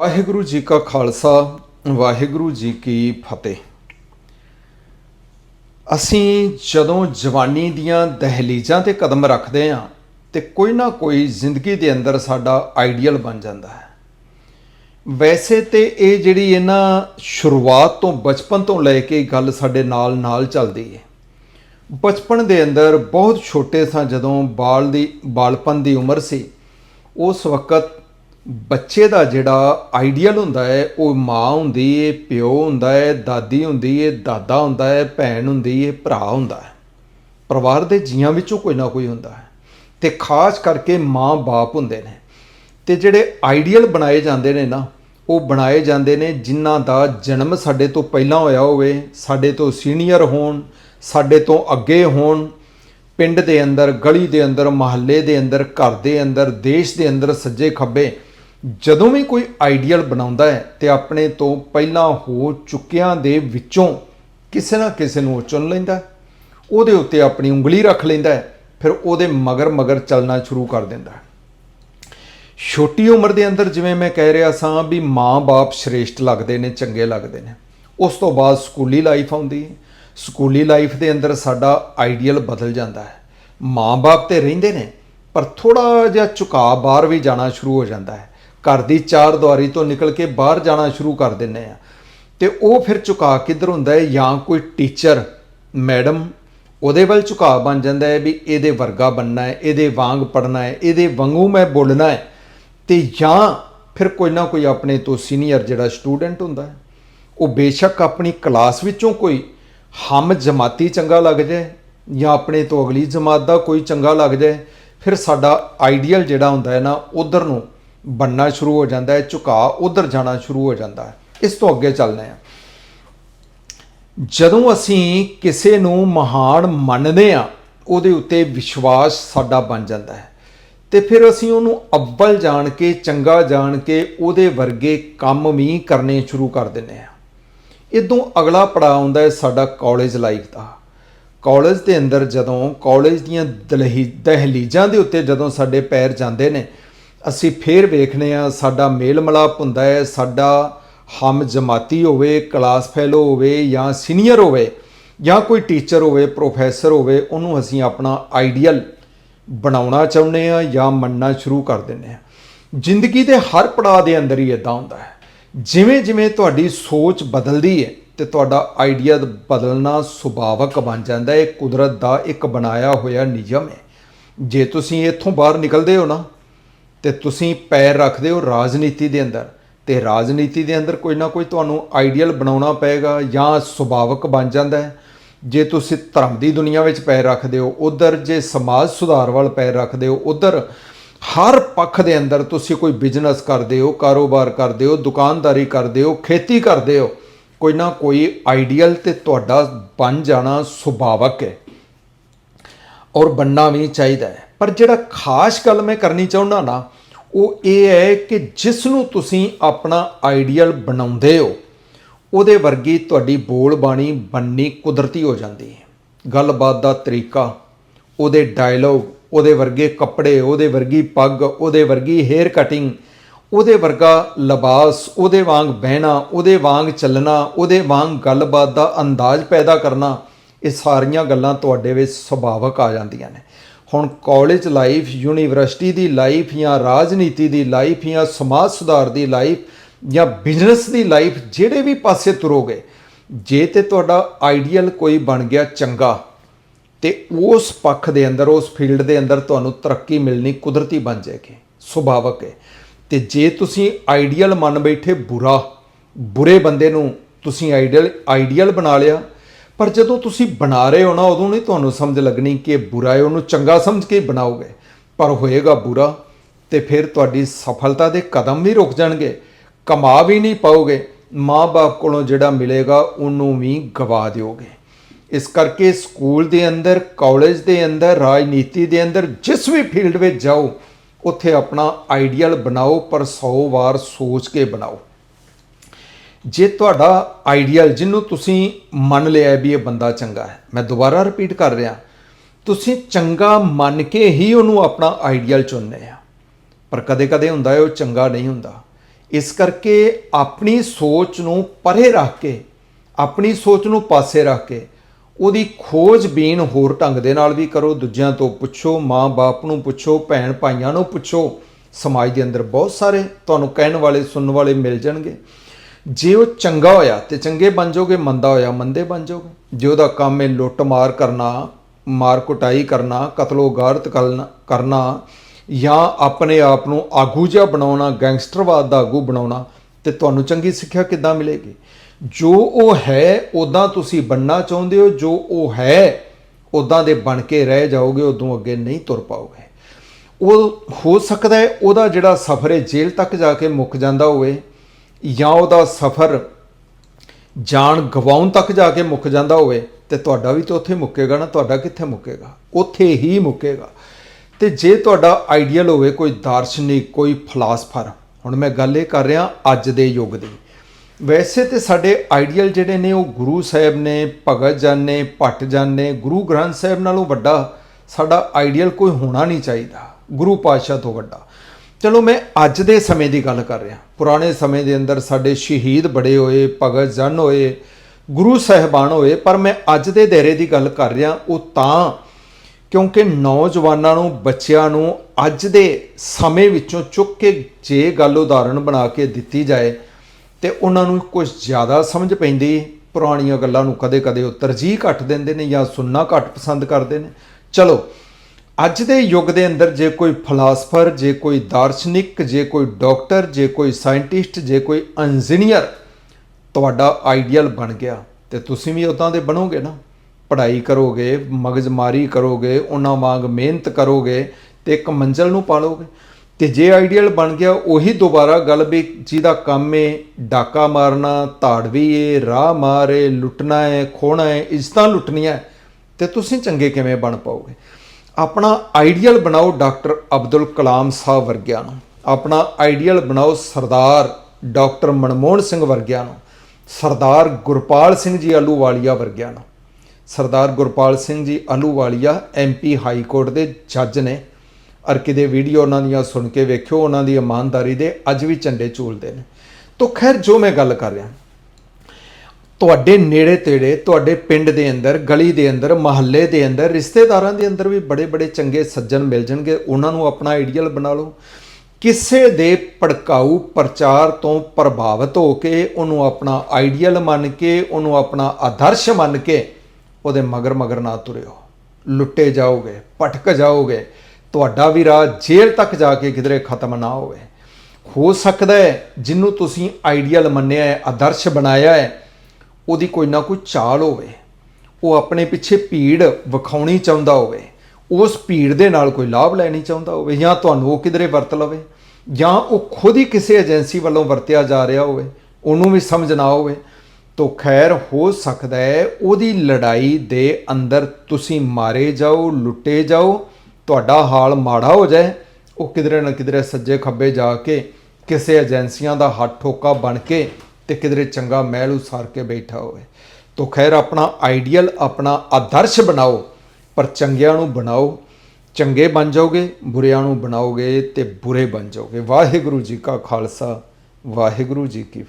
ਵਾਹਿਗੁਰੂ ਜੀ ਕਾ ਖਾਲਸਾ, ਵਾਹਿਗੁਰੂ ਜੀ ਕੀ ਫਤਿਹ। ਅਸੀਂ ਜਦੋਂ ਜਵਾਨੀ ਦੀਆਂ ਦਹਲੀਜ਼ਾਂ ਤੇ ਕਦਮ ਰੱਖਦੇ ਹਾਂ ਤੇ ਕੋਈ ਨਾ ਕੋਈ ਜ਼ਿੰਦਗੀ ਦੇ ਅੰਦਰ ਸਾਡਾ ਆਈਡੀਅਲ ਬਣ ਜਾਂਦਾ ਹੈ। ਵੈਸੇ ਤੇ ਇਹ ਜਿਹੜੀ ਇਹਨਾਂ ਸ਼ੁਰੂਆਤ ਤੋਂ ਬਚਪਨ ਤੋਂ ਲੈ ਕੇ ਗੱਲ ਸਾਡੇ ਨਾਲ ਨਾਲ ਚੱਲਦੀ ਹੈ। ਬਚਪਨ ਦੇ ਅੰਦਰ ਬਹੁਤ ਛੋਟੇ ਸਾਂ ਜਦੋਂ ਬਾਲ ਦੀ ਬਾਲਪਨ ਦੀ ਉਮਰ ਸੀ, ਉਸ ਵਕਤ ਬੱਚੇ ਦਾ ਜਿਹੜਾ ਆਈਡੀਅਲ ਹੁੰਦਾ ਹੈ, ਉਹ ਮਾਂ ਹੁੰਦੀ ਹੈ ਪਿਓ ਹੁੰਦਾ ਹੈ, ਦਾਦੀ ਹੁੰਦੀ ਹੈ ਦਾਦਾ ਹੁੰਦਾ ਹੈ, ਭੈਣ ਹੁੰਦੀ ਹੈ ਭਰਾ ਹੁੰਦਾ ਹੈ। ਪਰਿਵਾਰ ਦੇ ਜੀਆਂ ਵਿੱਚੋਂ ਕੋਈ ਨਾ ਕੋਈ ਹੁੰਦਾ ਹੈ। ਤੇ ਖਾਸ ਕਰਕੇ ਮਾਂ-ਬਾਪ ਹੁੰਦੇ ਨੇ। ਤੇ ਜਿਹੜੇ ਆਈਡੀਅਲ ਬਣਾਏ ਜਾਂਦੇ ਨੇ ਨਾ, ਉਹ ਬਣਾਏ ਜਾਂਦੇ ਨੇ ਜਿਨ੍ਹਾਂ ਦਾ ਜਨਮ ਸਾਡੇ ਤੋਂ ਪਹਿਲਾਂ ਹੋਇਆ ਹੋਵੇ, ਸਾਡੇ ਤੋਂ ਸੀਨੀਅਰ ਹੋਣ, ਸਾਡੇ ਤੋਂ ਅੱਗੇ ਹੋਣ, ਪਿੰਡ ਦੇ ਅੰਦਰ, ਗਲੀ ਦੇ ਅੰਦਰ, ਮਹੱਲੇ ਦੇ ਅੰਦਰ, ਘਰ ਦੇ ਅੰਦਰ, ਦੇਸ਼ ਦੇ ਅੰਦਰ ਸੱਜੇ ਖੱਬੇ ਜਦੋਂ ਵੀ ਕੋਈ ਆਈਡੀਅਲ ਬਣਾਉਂਦਾ ਹੈ ਤੇ ਆਪਣੇ ਤੋਂ ਪਹਿਲਾਂ ਹੋ ਚੁੱਕਿਆਂ ਦੇ ਵਿੱਚੋਂ ਕਿਸੇ ਨਾ ਕਿਸੇ ਨੂੰ ਉਹ ਚੁਣ ਲੈਂਦਾ ਉਹਦੇ ਉੱਤੇ ਆਪਣੀ ਉਂਗਲੀ ਰੱਖ ਲੈਂਦਾ ਹੈ, ਫਿਰ ਉਹਦੇ ਮਗਰ ਮਗਰ ਚੱਲਣਾ ਸ਼ੁਰੂ ਕਰ ਦਿੰਦਾ ਹੈ। ਛੋਟੀ ਉਮਰ ਦੇ ਅੰਦਰ ਜਿਵੇਂ ਮੈਂ ਕਹਿ ਰਿਹਾ ਸਾਂ ਵੀ ਮਾਂ-ਬਾਪ ਸ਼੍ਰੇਸ਼ਟ ਲੱਗਦੇ ਨੇ, ਚੰਗੇ ਲੱਗਦੇ ਨੇ। ਉਸ ਤੋਂ ਬਾਅਦ ਸਕੂਲੀ ਲਾਈਫ ਆਉਂਦੀ ਹੈ। ਸਕੂਲੀ ਲਾਈਫ ਦੇ ਅੰਦਰ ਸਾਡਾ ਆਈਡੀਅਲ ਬਦਲ ਜਾਂਦਾ ਹੈ। ਮਾਂ-ਬਾਪ ਤੇ ਰਹਿੰਦੇ ਨੇ, ਪਰ ਥੋੜਾ ਜਿਹਾ ਝੁਕਾਅ ਬਾਹਰ ਵੀ ਜਾਣਾ ਸ਼ੁਰੂ ਹੋ ਜਾਂਦਾ ਹੈ। ਘਰ ਦੀ ਚਾਰ ਦੀਵਾਰੀ ਤੋਂ ਨਿਕਲ ਕੇ ਬਾਹਰ ਜਾਣਾ ਸ਼ੁਰੂ ਕਰ ਦਿੰਦੇ ਆ। ਤੇ ਉਹ ਫਿਰ ਝੁਕਾਅ ਕਿੱਧਰ ਹੁੰਦਾ ਹੈ ਜਾਂ ਕੋਈ ਟੀਚਰ, ਮੈਡਮ, ਉਹਦੇ ਵੱਲ ਝੁਕਾਅ ਬਣ ਜਾਂਦਾ ਹੈ ਵੀ ਇਹਦੇ ਵਰਗਾ ਬਣਨਾ ਹੈ, ਇਹਦੇ ਵਾਂਗ ਪੜਨਾ ਹੈ, ਇਹਦੇ ਵਾਂਗੂ ਮੈਂ ਬੋਲਣਾ ਹੈ। ਤੇ ਜਾਂ ਫਿਰ ਕੋਈ ਨਾ ਕੋਈ ਆਪਣੇ ਤੋਂ ਸੀਨੀਅਰ ਜਿਹੜਾ ਸਟੂਡੈਂਟ ਹੁੰਦਾ ਹੈ, ਉਹ ਬੇਸ਼ੱਕ ਆਪਣੀ ਕਲਾਸ ਵਿੱਚੋਂ ਕੋਈ ਹਮ ਜਮਾਤੀ ਚੰਗਾ ਲੱਗ ਜਾਏ ਜਾਂ ਆਪਣੇ ਤੋਂ ਅਗਲੀ ਜਮਾਤ ਦਾ ਕੋਈ ਚੰਗਾ ਲੱਗ ਜਾਏ, ਫਿਰ ਸਾਡਾ ਆਈਡੀਅਲ ਜਿਹੜਾ ਹੁੰਦਾ ਹੈ ਨਾ, ਉਧਰ ਨੂੰ ਬਣਨਾ ਸ਼ੁਰੂ ਹੋ ਜਾਂਦਾ ਹੈ ਝੁਕਾਅ ਉਧਰ ਜਾਣਾ ਸ਼ੁਰੂ ਹੋ ਜਾਂਦਾ ਹੈ। ਇਸ ਤੋਂ ਅੱਗੇ ਚੱਲਦੇ ਹਾਂ। ਜਦੋਂ ਅਸੀਂ ਕਿਸੇ ਨੂੰ ਮਹਾਨ ਮੰਨਦੇ ਆ ਉਹਦੇ ਉੱਤੇ ਵਿਸ਼ਵਾਸ ਸਾਡਾ ਬਣ ਜਾਂਦਾ ਹੈ। ਤੇ ਫਿਰ ਅਸੀਂ ਉਹਨੂੰ ਅੱਵਲ ਜਾਣ ਕੇ, ਚੰਗਾ ਜਾਣ ਕੇ, ਉਹਦੇ ਵਰਗੇ ਕੰਮ ਵੀ ਕਰਨੇ ਸ਼ੁਰੂ ਕਰ ਦਿੰਦੇ ਆ ਇਦੋਂ ਅਗਲਾ ਪੜਾਅ ਆਉਂਦਾ ਹੈ ਸਾਡਾ ਕਾਲਜ ਲਾਈਫ ਦਾ। ਕਾਲਜ ਦੇ ਅੰਦਰ ਜਦੋਂ, ਕਾਲਜ ਦੀਆਂ ਦਲਹੀ ਦਹਲੀਜ਼ਾਂ ਦੇ ਉੱਤੇ ਜਦੋਂ ਸਾਡੇ ਪੈਰ ਜਾਂਦੇ ਨੇ ਅਸੀਂ ਫੇਰ ਵੇਖਨੇ ਆ ਸਾਡਾ ਮੇਲ ਮਲਾਪ ਹੁੰਦਾ ਹੈ, ਸਾਡਾ ਹਮ ਜਮਾਤੀ ਹੋਵੇ, ਕਲਾਸ ਫੈਲੋ ਹੋਵੇ ਜਾਂ ਸੀਨੀਅਰ ਹੋਵੇ ਜਾਂ ਕੋਈ ਟੀਚਰ ਹੋਵੇ, ਪ੍ਰੋਫੈਸਰ ਹੋਵੇ, ਉਹਨੂੰ ਅਸੀਂ ਆਪਣਾ ਆਈਡੀਅਲ ਬਣਾਉਣਾ ਚਾਹੁੰਦੇ ਆ ਜਾਂ ਮੰਨਣਾ ਸ਼ੁਰੂ ਕਰ ਦਿੰਦੇ ਆ ਜ਼ਿੰਦਗੀ ਦੇ ਹਰ ਪੜਾਅ ਦੇ ਅੰਦਰ ਹੀ ਇਦਾਂ ਹੁੰਦਾ ਹੈ। ਜਿਵੇਂ ਜਿਵੇਂ ਤੁਹਾਡੀ ਸੋਚ ਬਦਲਦੀ ਹੈ ਤੇ ਤੁਹਾਡਾ ਆਈਡੀਆ ਬਦਲਣਾ ਸੁਭਾਵਕ ਬਣ ਜਾਂਦਾ ਹੈ, ਇਹ ਕੁਦਰਤ ਦਾ ਇੱਕ ਬਣਾਇਆ ਹੋਇਆ ਨਿਯਮ ਹੈ। ਜੇ ਤੁਸੀਂ ਇੱਥੋਂ ਬਾਹਰ ਨਿਕਲਦੇ ਹੋ ਨਾ ਤੇ ਤੁਸੀਂ ਪੈਰ ਰੱਖਦੇ ਹੋ ਰਾਜਨੀਤੀ ਦੇ ਅੰਦਰ। ਤੇ ਰਾਜਨੀਤੀ ਦੇ ਅੰਦਰ ਕੋਈ ਨਾ ਕੋਈ ਤੁਹਾਨੂੰ ਆਈਡੀਅਲ ਬਣਾਉਣਾ ਪਏਗਾ ਜਾਂ ਸੁਭਾਵਕ ਬਣ ਜਾਂਦਾ ਹੈ। ਜੇ ਤੁਸੀਂ ਧਰਮ ਦੀ ਦੁਨੀਆ ਵਿੱਚ ਪੈਰ ਰੱਖਦੇ ਹੋ, ਉਧਰ ਜੇ ਸਮਾਜ ਸੁਧਾਰ ਵੱਲ ਪੈਰ ਰੱਖਦੇ ਹੋ, ਉਧਰ ਹਰ ਪੱਖ ਦੇ ਅੰਦਰ ਤੁਸੀਂ ਕੋਈ ਬਿਜ਼ਨਸ ਕਰਦੇ ਹੋ, ਕਾਰੋਬਾਰ ਕਰਦੇ ਹੋ, ਦੁਕਾਨਦਾਰੀ ਕਰਦੇ ਹੋ, ਖੇਤੀ ਕਰਦੇ ਹੋ, ਕੋਈ ਨਾ ਕੋਈ ਆਈਡੀਅਲ ਤੇ ਤੁਹਾਡਾ ਬਣ ਜਾਣਾ ਸੁਭਾਵਕ ਹੈ। ਔਰ ਬੰਨਾ ਵੀ ਚਾਹੀਦਾ ਹੈ। ਪਰ ਜਿਹੜਾ ਖਾਸ ਗੱਲ ਮੈਂ ਕਰਨੀ ਚਾਹੁੰਦਾ ਨਾ, ਉਹ ਇਹ ਹੈ ਕਿ ਜਿਸ ਨੂੰ ਤੁਸੀਂ ਆਪਣਾ ਆਈਡੀਅਲ ਬਣਾਉਂਦੇ ਹੋ, ਉਹਦੇ ਵਰਗੀ ਤੁਹਾਡੀ ਬੋਲ ਬਾਣੀ ਬੰਨੀ ਕੁਦਰਤੀ ਹੋ ਜਾਂਦੀ ਹੈ। ਗੱਲਬਾਤ ਦਾ ਤਰੀਕਾ, ਉਹਦੇ ਡਾਇਲੋਗ ਉਹਦੇ ਵਰਗੇ ਕੱਪੜੇ, ਉਹਦੇ ਵਰਗੀ ਪੱਗ, ਉਹਦੇ ਵਰਗੀ ਹੇਅਰ ਕਟਿੰਗ ਉਹਦੇ ਵਰਗਾ ਲਿਬਾਸ, ਉਹਦੇ ਵਾਂਗ ਬਹਿਣਾ, ਉਹਦੇ ਵਾਂਗ ਚੱਲਣਾ, ਉਹਦੇ ਵਾਂਗ ਗੱਲਬਾਤ ਦਾ ਅੰਦਾਜ਼ ਪੈਦਾ ਕਰਨਾ ਇਹ ਸਾਰੀਆਂ ਗੱਲਾਂ ਤੁਹਾਡੇ ਵਿੱਚ ਸੁਭਾਵਕ ਆ ਜਾਂਦੀਆਂ ਨੇ। ਹੁਣ ਕਾਲਜ ਲਾਈਫ ਯੂਨੀਵਰਸਿਟੀ ਦੀ ਲਾਈਫ ਜਾਂ ਰਾਜਨੀਤੀ ਦੀ ਲਾਈਫ ਜਾਂ ਸਮਾਜ ਸੁਧਾਰ ਦੀ ਲਾਈਫ ਜਾਂ ਬਿਜ਼ਨਸ ਦੀ ਲਾਈਫ ਜਿਹੜੇ ਵੀ ਪਾਸੇ ਤੁਰੋਗੇ, ਜੇ ਤੇ ਤੁਹਾਡਾ ਆਈਡੀਅਲ ਕੋਈ ਬਣ ਗਿਆ ਚੰਗਾ, ਤੇ ਉਸ ਪੱਖ ਦੇ ਅੰਦਰ, ਉਸ ਫੀਲਡ ਦੇ ਅੰਦਰ ਤੁਹਾਨੂੰ ਤਰੱਕੀ ਮਿਲਣੀ ਕੁਦਰਤੀ ਬਣ ਜਾਏਗੀ, ਸੁਭਾਵਕ ਹੈ। ਤੇ ਜੇ ਤੁਸੀਂ ਆਈਡੀਅਲ ਮੰਨ ਬੈਠੇ ਬੁਰਾ, ਬੁਰੇ ਬੰਦੇ ਨੂੰ ਤੁਸੀਂ ਆਈਡੀਅਲ ਆਈਡੀਅਲ ਬਣਾ ਲਿਆ ਪਰ ਜਦੋਂ ਤੁਸੀਂ ਬਣਾ ਰਹੇ ਹੋ ਨਾ, ਉਦੋਂ ਨਹੀਂ ਤੁਹਾਨੂੰ ਸਮਝ ਲੱਗਣੀ ਕਿ ਬੁਰਾ ਹੈ, ਉਹਨੂੰ ਚੰਗਾ ਸਮਝ ਕੇ ਬਣਾਓਗੇ। ਪਰ ਹੋਏਗਾ ਬੁਰਾ ਤੇ ਫਿਰ ਤੁਹਾਡੀ ਸਫਲਤਾ ਦੇ ਕਦਮ ਵੀ ਰੁਕ ਜਾਣਗੇ। ਕਮਾ ਵੀ ਨਹੀਂ ਪਾਓਗੇ। ਮਾਂ-ਬਾਪ ਕੋਲੋਂ ਜਿਹੜਾ ਮਿਲੇਗਾ, ਉਹਨੂੰ ਵੀ ਗਵਾ ਦਿਓਗੇ। ਇਸ ਕਰਕੇ ਸਕੂਲ ਦੇ ਅੰਦਰ, ਕਾਲਜ ਦੇ ਅੰਦਰ, ਰਾਜਨੀਤੀ ਦੇ ਅੰਦਰ, ਜਿਸ ਵੀ ਫੀਲਡ ਵਿੱਚ ਜਾਓ, ਉੱਥੇ ਆਪਣਾ ਆਈਡੀਅਲ ਬਣਾਓ, ਪਰ 100 ਵਾਰ ਸੋਚ ਕੇ ਬਣਾਓ। ਜੇ ਤੁਹਾਡਾ ਆਈਡੀਅਲ ਜਿਹਨੂੰ ਤੁਸੀਂ ਮੰਨ ਲਿਆ ਵੀ ਇਹ ਬੰਦਾ ਚੰਗਾ ਹੈ, ਮੈਂ ਦੁਬਾਰਾ ਰਿਪੀਟ ਕਰ ਰਿਹਾ, ਤੁਸੀਂ ਚੰਗਾ ਮੰਨ ਕੇ ਹੀ ਉਹਨੂੰ ਆਪਣਾ ਆਈਡੀਅਲ ਚੁਣਨੇ ਆ। ਪਰ ਕਦੇ-ਕਦੇ ਹੁੰਦਾ ਹੈ ਉਹ ਚੰਗਾ ਨਹੀਂ ਹੁੰਦਾ। ਇਸ ਕਰਕੇ ਆਪਣੀ ਸੋਚ ਨੂੰ ਪਰੇ ਰੱਖ ਕੇ, ਆਪਣੀ ਸੋਚ ਨੂੰ ਪਾਸੇ ਰੱਖ ਕੇ, ਉਹਦੀ ਖੋਜਬੀਨ ਹੋਰ ਢੰਗ ਦੇ ਨਾਲ ਵੀ ਕਰੋ। ਦੂਜਿਆਂ ਤੋਂ ਪੁੱਛੋ ਮਾਂ-ਬਾਪ ਨੂੰ ਪੁੱਛੋ, ਭੈਣ ਭਾਈਆਂ ਨੂੰ ਪੁੱਛੋ। ਸਮਾਜ ਦੇ ਅੰਦਰ ਬਹੁਤ ਸਾਰੇ ਤੁਹਾਨੂੰ ਕਹਿਣ ਵਾਲੇ, ਸੁਣਨ ਵਾਲੇ ਮਿਲ ਜਾਣਗੇ। ਜੇ ਉਹ ਚੰਗਾ ਹੋਇਆ ਤੇ ਚੰਗੇ ਬਣ ਜਾਓਗੇ, ਮੰਦਾ ਹੋਇਆ, ਮੰਦੇ ਬਣ ਜਾਓਗੇ। ਜੇ ਉਹਦਾ ਕੰਮ ਹੈ ਲੁੱਟ ਮਾਰ ਕਰਨਾ, ਮਾਰ ਕੁਟਾਈ ਕਰਨਾ ਕਤਲੋ ਗਾਰਤ ਕਰਨਾ ਕਰਨਾ ਜਾਂ ਆਪਣੇ ਆਪ ਨੂੰ ਆਗੂ ਜਿਹਾ ਬਣਾਉਣਾ, ਗੈਂਗਸਟਰਵਾਦ ਦਾ ਆਗੂ ਬਣਾਉਣਾ, ਤੇ ਤੁਹਾਨੂੰ ਚੰਗੀ ਸਿੱਖਿਆ ਕਿੱਦਾਂ ਮਿਲੇਗੀ? ਜੋ ਉਹ ਹੈ ਉਦਾਂ ਤੁਸੀਂ ਬਣਨਾ ਚਾਹੁੰਦੇ ਹੋ, ਜੋ ਉਹ ਹੈ ਉਦਾਂ ਦੇ ਬਣ ਕੇ ਰਹਿ ਜਾਓਗੇ ਉਦੋਂ ਅੱਗੇ ਨਹੀਂ ਤੁਰ ਪਾਓਗੇ। ਉਹ ਹੋ ਸਕਦਾ ਹੈ ਉਹਦਾ ਜਿਹੜਾ ਸਫ਼ਰ ਹੈ ਜੇਲ੍ਹ ਤੱਕ ਜਾ ਕੇ ਮੁੱਕ ਜਾਂਦਾ ਹੋਵੇ ਜਾਂ ਉਹਦਾ ਸਫ਼ਰ ਜਾਨ ਗਵਾਉਣ ਤੱਕ ਜਾ ਕੇ ਮੁੱਕ ਜਾਂਦਾ ਹੋਵੇ ਤੇ ਤੁਹਾਡਾ ਵੀ ਤਾਂ ਉੱਥੇ ਮੁੱਕੇਗਾ ਨਾ, ਤੁਹਾਡਾ ਕਿੱਥੇ ਮੁੱਕੇਗਾ? ਉੱਥੇ ਹੀ ਮੁੱਕੇਗਾ। ਤੇ ਜੇ ਤੁਹਾਡਾ ਆਈਡੀਅਲ ਹੋਵੇ, ਕੋਈ ਦਾਰਸ਼ਨਿਕ, ਕੋਈ ਫਲਸਫਰ, ਹੁਣ ਮੈਂ ਗੱਲ ਇਹ ਕਰ ਰਿਹਾ ਅੱਜ ਦੇ ਯੁੱਗ ਦੀ। ਵੈਸੇ ਤੇ ਸਾਡੇ ਆਈਡੀਅਲ ਜਿਹੜੇ ਨੇ, ਉਹ ਗੁਰੂ ਸਾਹਿਬ ਨੇ, ਭਗਤ ਜਨ ਨੇ, ਭੱਟ ਜਨ ਨੇ, ਗੁਰੂ ਗ੍ਰੰਥ ਸਾਹਿਬ ਨਾਲੋਂ ਵੱਡਾ ਸਾਡਾ ਆਈਡੀਅਲ ਕੋਈ ਹੋਣਾ ਨਹੀਂ ਚਾਹੀਦਾ, ਗੁਰੂ ਪਾਤਸ਼ਾਹ ਤੋਂ ਵੱਡਾ। ਚਲੋ ਮੈਂ ਅੱਜ ਦੇ ਸਮੇਂ ਦੀ ਗੱਲ ਕਰ ਰਿਹਾ। ਪੁਰਾਣੇ ਸਮੇਂ ਦੇ ਅੰਦਰ ਸਾਡੇ ਸ਼ਹੀਦ ਬੜੇ ਹੋਏ, ਭਗਤ ਜਨ ਹੋਏ, ਗੁਰੂ ਸਾਹਿਬਾਨ ਹੋਏ, ਪਰ ਮੈਂ ਅੱਜ ਦੇ ਦਾਇਰੇ ਦੀ ਗੱਲ ਕਰ ਰਿਹਾ, ਉਹ ਤਾਂ ਕਿਉਂਕਿ ਨੌਜਵਾਨਾਂ ਨੂੰ, ਬੱਚਿਆਂ ਨੂੰ ਅੱਜ ਦੇ ਸਮੇਂ ਵਿੱਚੋਂ ਚੁੱਕ ਕੇ ਜੇ ਗੱਲ ਉਦਾਹਰਣ ਬਣਾ ਕੇ ਦਿੱਤੀ ਜਾਏ, ਤੇ ਉਹਨਾਂ ਨੂੰ ਕੁਝ ਜ਼ਿਆਦਾ ਸਮਝ ਪੈਂਦੀ। ਪੁਰਾਣੀਆਂ ਗੱਲਾਂ ਨੂੰ ਕਦੇ-ਕਦੇ ਉਹ ਤਰਜੀਹ ਘੱਟ ਦਿੰਦੇ ਨੇ ਜਾਂ ਸੁਣਨਾ ਘੱਟ ਪਸੰਦ ਕਰਦੇ ਨੇ। ਚਲੋ ਅੱਜ ਦੇ ਯੁੱਗ ਦੇ ਅੰਦਰ ਜੇ ਕੋਈ ਫਲਸਫਰ ਜੇ ਕੋਈ ਦਾਰਸ਼ਨਿਕ ਜੇ ਕੋਈ ਡਾਕਟਰ ਜੇ ਕੋਈ ਸਾਇੰਟਿਸਟ ਜੇ ਕੋਈ ਇੰਜੀਨੀਅਰ ਤੁਹਾਡਾ ਆਈਡੀਅਲ ਬਣ ਗਿਆ ਤੇ ਤੁਸੀਂ ਵੀ ਉਦਾਂ ਦੇ ਬਣੋਗੇ ਨਾ। ਪੜ੍ਹਾਈ ਕਰੋਗੇ ਮਗਜ਼ਮਾਰੀ ਕਰੋਗੇ ਉਹਨਾਂ ਵਾਂਗ ਮਿਹਨਤ ਕਰੋਗੇ ਤੇ ਇੱਕ ਮੰਜ਼ਲ ਨੂੰ ਪਾਲੋਗੇ। ਤੇ ਜੇ ਆਈਡੀਅਲ ਬਣ ਗਿਆ ਉਹੀ ਦੁਬਾਰਾ ਗੱਲ ਵੀ ਜਿਹਦਾ ਕੰਮ ਏ ਡਾਕਾ ਮਾਰਨਾ ਧਾੜਵੀ ਏ ਰਾਹ ਮਾਰੇ ਲੁੱਟਣਾ ਏ ਖੋਣਾ ਏ ਇੱਜ਼ਤਾਂ ਲੁੱਟਣੀਆਂ ਹੈ, ਤੇ ਤੁਸੀਂ ਚੰਗੇ ਕਿਵੇਂ ਬਣ ਪਾਓਗੇ? ਆਪਣਾ ਆਈਡੀਅਲ ਬਣਾਓ ਡਾਕਟਰ ਅਬਦੁਲ ਕਲਾਮ ਸਾਹਿਬ ਵਰਗਿਆਂ ਨੂੰ। ਆਪਣਾ ਆਈਡੀਅਲ ਬਣਾਓ ਸਰਦਾਰ ਡਾਕਟਰ ਮਨਮੋਹਨ ਸਿੰਘ ਵਰਗਿਆਂ ਨੂੰ। ਸਰਦਾਰ ਗੁਰਪਾਲ ਸਿੰਘ ਜੀ ਆਲੂਵਾਲੀਆ ਵਰਗਿਆਂ ਨੂੰ। ਸਰਦਾਰ Gurpal Singh ji Ahluwalia MP high court ਦੇ ਜੱਜ ਨੇ। ਅਰ ਕਿਤੇ ਵੀਡੀਓ ਉਹਨਾਂ ਦੀਆਂ ਸੁਣ ਕੇ ਵੇਖਿਓ, ਉਹਨਾਂ ਦੀ ਇਮਾਨਦਾਰੀ ਦੇ ਅੱਜ ਵੀ ਝੰਡੇ ਝੂਲਦੇ ਨੇ। ਤੋ ਖੈਰ, ਜੋ ਮੈਂ ਗੱਲ ਕਰ ਰਿਹਾ ਤੁਹਾਡੇ ਨੇੜੇ ਤੇੜੇ, ਤੁਹਾਡੇ ਪਿੰਡ ਦੇ ਅੰਦਰ, ਗਲੀ ਦੇ ਅੰਦਰ, ਮਹੱਲੇ ਦੇ ਅੰਦਰ, ਰਿਸ਼ਤੇਦਾਰਾਂ ਦੇ ਅੰਦਰ ਵੀ ਬੜੇ ਬੜੇ ਚੰਗੇ ਸੱਜਣ ਮਿਲ ਜਾਣਗੇ। ਉਹਨਾਂ ਨੂੰ ਆਪਣਾ ਆਈਡੀਅਲ ਬਣਾ ਲਓ। ਕਿਸੇ ਦੇ ਭੜਕਾਊ ਪ੍ਰਚਾਰ ਤੋਂ ਪ੍ਰਭਾਵਿਤ ਹੋ ਕੇ ਉਹਨੂੰ ਆਪਣਾ ਆਈਡੀਅਲ ਮੰਨ ਕੇ, ਉਹਨੂੰ ਆਪਣਾ ਆਦਰਸ਼ ਮੰਨ ਕੇ ਉਹਦੇ ਮਗਰ ਮਗਰ ਨਾ ਤੁਰਿਓ। ਲੁੱਟੇ ਜਾਓਗੇ, ਭਟਕ ਜਾਓਗੇ। ਤੁਹਾਡਾ ਵੀ ਰਾਹ ਜੇਲ੍ਹ ਤੱਕ ਜਾ ਕੇ ਕਿਧਰੇ ਖਤਮ ਨਾ ਹੋਵੇ। ਹੋ ਸਕਦਾ ਹੈ ਜਿਹਨੂੰ ਤੁਸੀਂ ਆਈਡੀਅਲ ਮੰਨਿਆ ਹੈ, ਆਦਰਸ਼ ਬਣਾਇਆ ਹੈ ਉਹਦੀ ਕੋਈ ਨਾ ਕੋਈ ਚਾਲ ਹੋਵੇ, ਉਹ ਆਪਣੇ ਪਿੱਛੇ ਭੀੜ ਵਿਖਾਉਣੀ ਚਾਹੁੰਦਾ ਹੋਵੇ, ਉਸ ਭੀੜ ਦੇ ਨਾਲ ਕੋਈ ਲਾਭ ਲੈਣੀ ਚਾਹੁੰਦਾ ਹੋਵੇ, ਜਾਂ ਤੁਹਾਨੂੰ ਉਹ ਕਿਧਰੇ ਵਰਤ ਲਵੇ, ਜਾਂ ਉਹ ਖੁਦ ਹੀ ਕਿਸੇ ਏਜੰਸੀ ਵੱਲੋਂ ਵਰਤਿਆ ਜਾ ਰਿਹਾ ਹੋਵੇ, ਉਹਨੂੰ ਵੀ ਸਮਝ ਨਾ ਹੋਵੇ, ਤੋ ਖੈਰ ਹੋ ਸਕਦਾ ਹੈ ਉਹਦੀ ਲੜਾਈ ਦੇ ਅੰਦਰ ਤੁਸੀਂ ਮਾਰੇ ਜਾਓ, ਲੁੱਟੇ ਜਾਓ, ਤੁਹਾਡਾ ਹਾਲ ਮਾੜਾ ਹੋ ਜਾਏ, ਉਹ ਕਿਧਰੇ ਨਾ ਕਿਧਰੇ ਸੱਜੇ ਖੱਬੇ ਜਾ ਕੇ ਕਿਸੇ ਏਜੰਸੀਆਂ ਦਾ ਹੱਥ ਠੋਕਾ ਬਣ ਕੇ ਤੇ ਕਿਧਰੇ ਚੰਗਾ ਮਹਿਲ ਉਸਾਰ ਕੇ ਬੈਠਾ ਹੋਵੇ। ਤੋ ਖੈਰ ਆਪਣਾ ਆਈਡੀਅਲ, ਆਪਣਾ ਆਦਰਸ਼ ਬਣਾਓ, ਪਰ ਚੰਗਿਆਂ ਨੂੰ ਬਣਾਓ। ਚੰਗੇ ਬਣ ਜਾਓਗੇ, ਬੁਰਿਆਂ ਨੂੰ ਬਣਾਓਗੇ ਤੇ ਬੁਰੇ ਬਣ ਜਾਓਗੇ। ਵਾਹਿਗੁਰੂ ਜੀ ਕਾ ਖਾਲਸਾ, ਵਾਹਿਗੁਰੂ ਜੀ ਕੀ ਫਤਿਹ।